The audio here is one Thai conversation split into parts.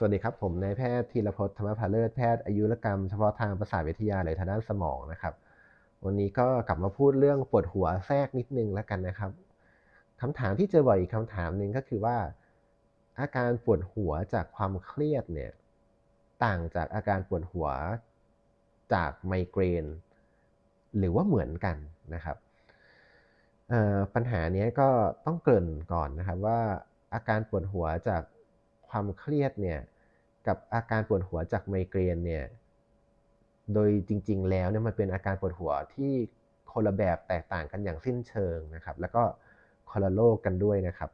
สวัสดีครับ ผมนายแพทย์ธีรพจน์ธรรมภาเลิศแพทย์อายุรกรรมเฉพาะทางประสาทวิทยาหรือทางด้านสมองนะครับ วันนี้ก็กลับมาพูดเรื่องปวดหัวแทรกนิดนึงแล้วกันนะครับคำถามที่เจอบ่อยอีกคำถามหนึ่งก็คือว่า อาการปวดหัวจากความเครียดเนี่ยต่างจากอาการปวดหัวจากไมเกรน หรือว่าเหมือนกันนะครับปัญหานี้ก็ต้องเกริ่นก่อนนะครับว่าอาการปวดหัวจาก ความเครียดเนี่ยกับอาการปวดหัวจากไมเกรนเนี่ยโดยจริง ๆ แล้วเนี่ยมันเป็นอาการปวดหัวที่คนละแบบแตกต่างกันอย่างสิ้นเชิงนะครับ แล้วก็คนละโรคกันด้วยนะครับ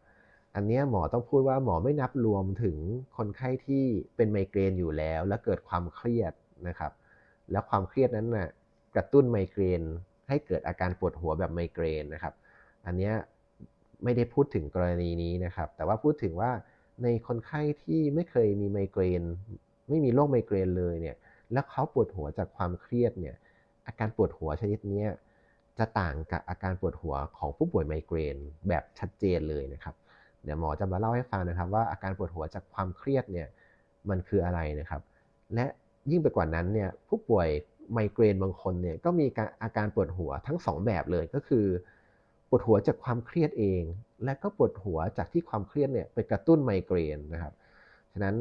อันนี้หมอต้องพูดว่าหมอไม่นับรวมถึงคนไข้ที่เป็นไมเกรนอยู่แล้ว และเกิดความเครียดนะครับ แล้วความเครียดนั้นนะ่ะกระตุ้นไมเกรนให้เกิดอาการปวดหัวแบบไมเกรนนะครับ อันนี้ไม่ได้พูดถึงกรณีนี้นะครับ แต่ว่าพูดถึงว่า ในคนไข้ที่ไม่เคยมีไมเกรน ไม่มีโรคไมเกรนเลยเนี่ย แล้วเขาปวดหัวจากความเครียดเนี่ย อาการปวดหัวชนิดนี้จะต่างกับอาการปวดหัวของผู้ป่วยไมเกรนแบบชัดเจนเลยนะครับ เดี๋ยวหมอจะมาเล่าให้ฟังนะครับ ว่าอาการปวดหัวจากความเครียดเนี่ยมันคืออะไรนะครับ และยิ่งไปกว่านั้นเนี่ยผู้ป่วยไมเกรนบางคนเนี่ยก็มีอาการปวดหัวทั้ง 2 แบบเลยก็คือ ปวดหัวจากความเครียดเองและก็ปวดหัวจากที่ความเครียดเนี่ยไปกระตุ้นไมเกรนนะครับ ฉะนั้น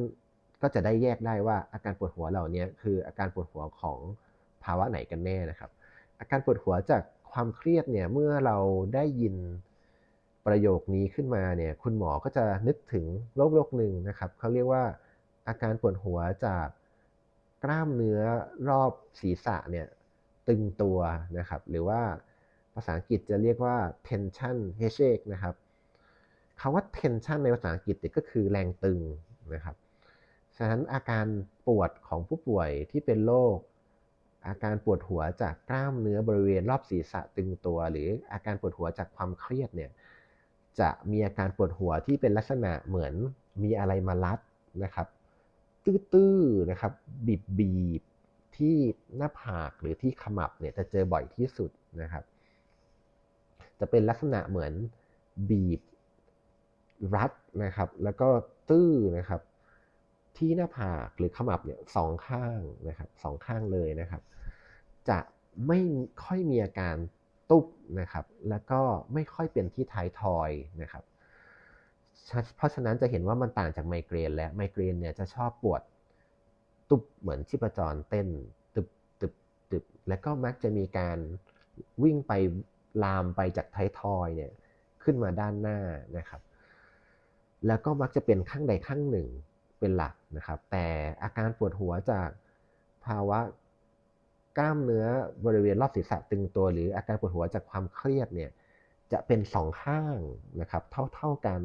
ก็จะได้แยกได้ว่าอาการปวดหัวเหล่านี้คืออาการปวดหัวของภาวะไหนกันแน่นะครับ อาการปวดหัวจากความเครียดเนี่ยเมื่อเราได้ยินประโยคนี้ขึ้นมาเนี่ยคุณหมอก็จะนึกถึงโรคโรคหนึ่งนะครับเขาเรียกว่าอาการปวดหัวจากกล้ามเนื้อรอบศีรษะเนี่ยตึงตัวนะครับ หรือว่าภาษาอังกฤษจะเรียกว่า tension headache นะครับ คำว่า tension ในภาษาอังกฤษก็คือแรงตึงนะครับ ฉะนั้นอาการปวดของผู้ป่วยที่เป็นโรคอาการปวดหัวจากกล้ามเนื้อบริเวณรอบศีรษะตึงตัว หรืออาการปวดหัวจากความเครียดเนี่ยจะมีอาการปวดหัวที่เป็นลักษณะเหมือนมีอะไรมารัดนะครับ ตื้อๆนะครับบีบๆที่หน้าผากหรือที่ขมับเนี่ยจะเจอบ่อยที่สุดนะครับ จะเป็นลักษณะเหมือนบีบ รัดนะครับ แล้วก็ตื้อนะครับ ที่หน้าผากหรือขมับเนี่ยสองข้างนะครับสองข้างเลยนะครับ จะไม่ค่อยมีอาการตุบนะครับ แล้วก็ไม่ค่อยเป็นที่ท้ายทอยนะครับ เพราะฉะนั้นจะเห็นว่ามันต่างจากไมเกรน และไมเกรนเนี่ยจะชอบปวดตุบเหมือนชีพจรเต้นตึบตึบตึบแล้วก็มักจะมีการวิ่งไปลามไปจากไททอยเนี่ยขึ้นมาด้านหน้านะครับ แล้วก็มักจะเป็นข้างใดข้างหนึ่งเป็นหลักนะครับ แต่อาการปวดหัวจากภาวะกล้ามเนื้อบริเวณรอบศีรษะตึงตัว หรืออาการปวดหัวจากความเครียดเนี่ยจะเป็นสองข้างนะครับเท่าๆกัน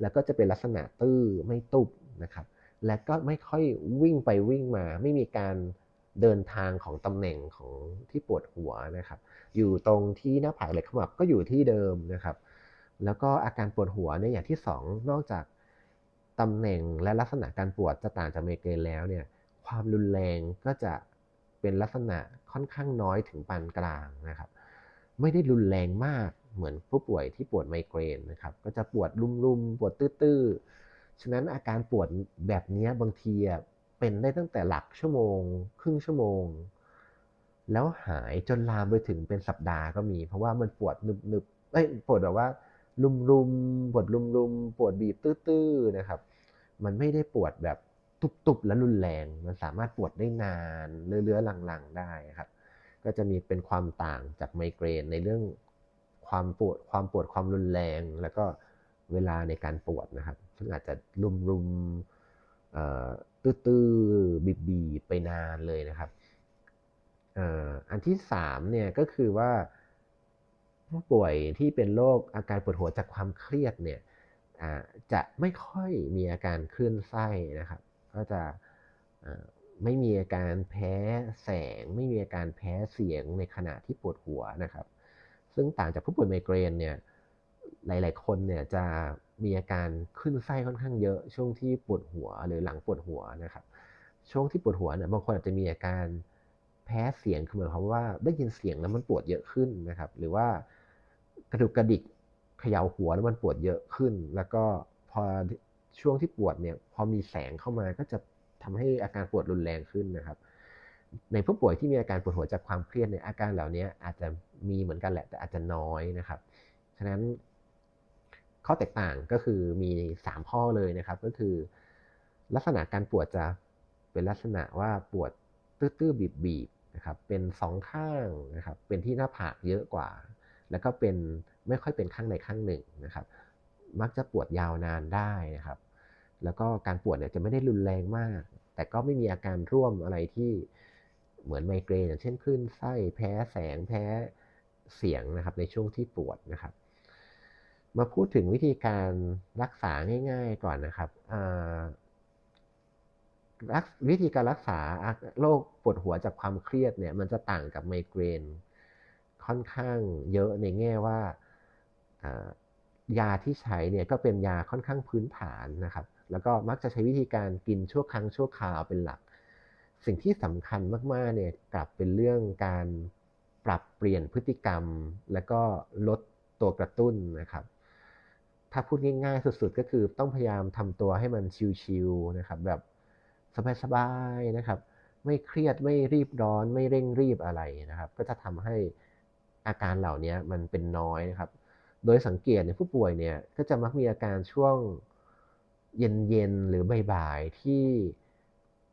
แล้วก็จะเป็นลักษณะตื้อไม่ตุบนะครับ และก็ไม่ค่อยวิ่งไปวิ่งมา ไม่มีการเดินทางของตำแหน่งของที่ปวดหัวนะครับ อยู่ตรงที่หน้าผากเลยขมับก็อยู่ที่เดิมนะครับ แล้วก็อาการปวดหัวในอย่างที่ 2 นอกจากตำแหน่งและลักษณะการปวดจะต่างจากไมเกรนแล้วเนี่ยความรุนแรงก็จะเป็นลักษณะค่อนข้างน้อยถึงปานกลางนะครับ ไม่ได้รุนแรงมากเหมือนผู้ป่วยที่ปวดไมเกรนนะครับ ก็จะปวดรุมๆปวดตื้อๆฉะนั้นอาการปวดแบบนี้บางทีเป็นได้ตั้งแต่หลักชั่วโมง ครึ่งชั่วโมง แล้วหายจนลามไปถึงเป็นสัปดาห์ก็มี เพราะว่ามันปวดนึบๆเอ้ยปวดแบบว่า ลุมๆปวดลุมๆปวดบีบตื้อๆนะครับ มันไม่ได้ปวดแบบตุบๆและรุนแรง มันสามารถปวดได้นานเลื้อๆหลังๆได้ครับ ก็จะมีเป็นความต่างจากไมเกรนในเรื่องความปวดความปวดความรุนแรง แล้วก็เวลาในการปวดนะครับ ซึ่งอาจจะรุมๆตื้อๆบีบๆไปนานเลยนะครับอันที่สามเนี่ยก็คือว่า ผู้ป่วยที่เป็นโรคอาการปวดหัวจากความเครียดเนี่ยจะไม่ค่อยมีอาการคลื่นไส้นะครับ ก็จะไม่มีอาการแพ้แสง ไม่มีอาการแพ้เสียงในขณะที่ปวดหัวนะครับ ซึ่งต่างจากผู้ป่วยไมเกรนเนี่ยหลาย ๆ คนเนี่ยจะมีอาการขึ้นไส้ค่อนข้างเยอะ ช่วงที่ปวดหัวหรือหลังปวดหัวนะครับ ช่วงที่ปวดหัวเนี่ยบางคนอาจจะมีอาการแพ้เสียงคือหมายความว่าได้ยินเสียงแล้วมันปวดเยอะขึ้นนะครับ หรือว่า กระดุกกระดิกเขย่าหัวแล้วมันปวดเยอะขึ้น แล้วก็พอช่วงที่ปวดเนี่ยพอมีแสงเข้ามาก็จะทำให้อาการปวดรุนแรงขึ้นนะครับ ในผู้ป่วยที่มีอาการปวดหัวจากความเครียดเนี่ยอาการเหล่านี้อาจจะมีเหมือนกันแหละแต่อาจจะน้อยนะครับ ฉะนั้นข้อแตกต่างก็คือมี 3 ข้อเลยนะครับ ก็คือ ลักษณะการปวดจะเป็นลักษณะว่าปวดตื้อๆบีบๆนะครับ เป็นสองข้างนะครับ เป็นที่หน้าผากเยอะกว่า แล้วก็เป็นไม่ค่อยเป็นข้างใดข้างหนึ่งนะครับ มักจะปวดยาวนานได้นะครับ แล้วก็การปวดเนี่ยจะไม่ได้รุนแรงมาก แต่ก็ไม่มีอาการร่วมอะไรที่เหมือนไมเกรนอย่างเช่นคลื่นไส้แพ้แสงแพ้เสียงนะครับในช่วงที่ปวดนะครับ มาพูดถึงวิธีการรักษาง่าย ๆก่อนนะครับวิธีการรักษาโรคปวดหัวจากความเครียดเนี่ยมันจะต่างกับไมเกรน ค่อนข้างเยอะในแง่ว่ายาที่ใช้เนี่ยก็เป็นยาค่อนข้างพื้นฐานนะครับ แล้วก็มักจะใช้วิธีการกินชั่วครั้งชั่วคราวเป็นหลัก สิ่งที่สำคัญมากๆเนี่ยกลับเป็นเรื่องการปรับเปลี่ยนพฤติกรรม แล้วก็ลดตัวกระตุ้นนะครับ ถ้าพูดง่ายๆสุดๆ ก็คือต้องพยายามทำตัวให้มันชิลๆนะครับ แบบสบายๆนะครับ ไม่เครียดไม่รีบร้อนไม่เร่งรีบอะไรนะครับ ก็จะทำให้ อาการเหล่านี้มันเป็นน้อยนะครับ โดยสังเกตในผู้ป่วยเนี่ยก็จะมักมีอาการช่วงเย็นๆหรือบ่ายๆที่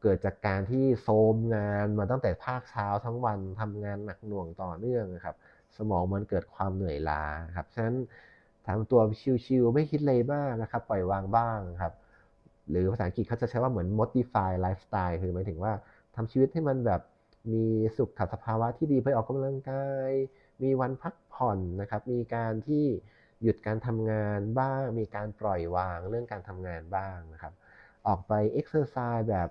เกิดจากการที่โซมงานมาตั้งแต่ภาคเช้าทั้งวันทำงานหนักหน่วงต่อเนื่องนะครับ สมองมันเกิดความเหนื่อยล้าครับฉะนั้นทำตัวชิวๆไม่คิดเลยมากนะครับ ปล่อยวางบ้างครับ หรือภาษาอังกฤษเขาจะใช้ว่าเหมือน modify lifestyle คือหมายถึงว่าทำชีวิตให้มันแบบมีสุขสภาวะที่ดีไปออกกำลังกาย มีวันพักผ่อนนะครับ มีการที่หยุดการทำงานบ้าง มีการปล่อยวางเรื่องการทำงานบ้างนะครับ ออกไปเอ็กซ์เซอร์ไซส์แบบ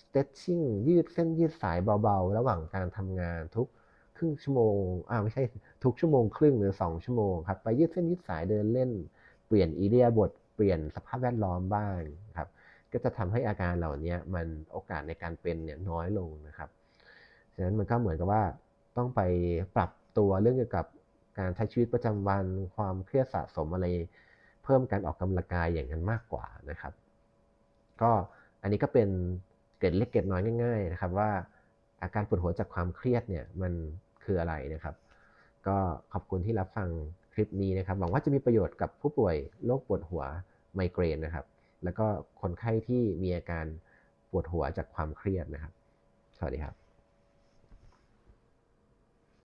stretching ยืดเส้นยืดสายเบาๆ ระหว่างการทำงานทุกครึ่งชั่วโมง อ่าไม่ใช่ทุกชั่วโมงครึ่งหรือ 2 ชั่วโมงครับ ไปยืดเส้นยืดสายเดินเล่น เปลี่ยนอีเดียบท เปลี่ยนสภาพแวดล้อมบ้างครับ ก็จะทำให้อาการเหล่านี้มันโอกาสในการเป็นเนี่ยน้อยลงนะครับ ฉะนั้นมันก็เหมือนกับว่าต้องไปปรับ ตัวเรื่องเกี่ยวกับการใช้ชีวิตประจำวัน ความเครียดสะสมอะไร เพิ่มการออกกำลังกายอย่างนั้นมากกว่านะครับ ก็อันนี้ก็เป็นเกร็ดเล็กเกร็ดน้อยง่าย ๆ นะครับ ว่าอาการปวดหัวจากความเครียดเนี่ยมันคืออะไรนะครับ ก็ขอบคุณที่รับฟังคลิปนี้นะครับ หวังว่าจะมีประโยชน์กับผู้ป่วยโรคปวดหัวไมเกรนนะครับ แล้วก็คนไข้ที่มีอาการปวดหัวจากความเครียดนะครับ สวัสดีครับ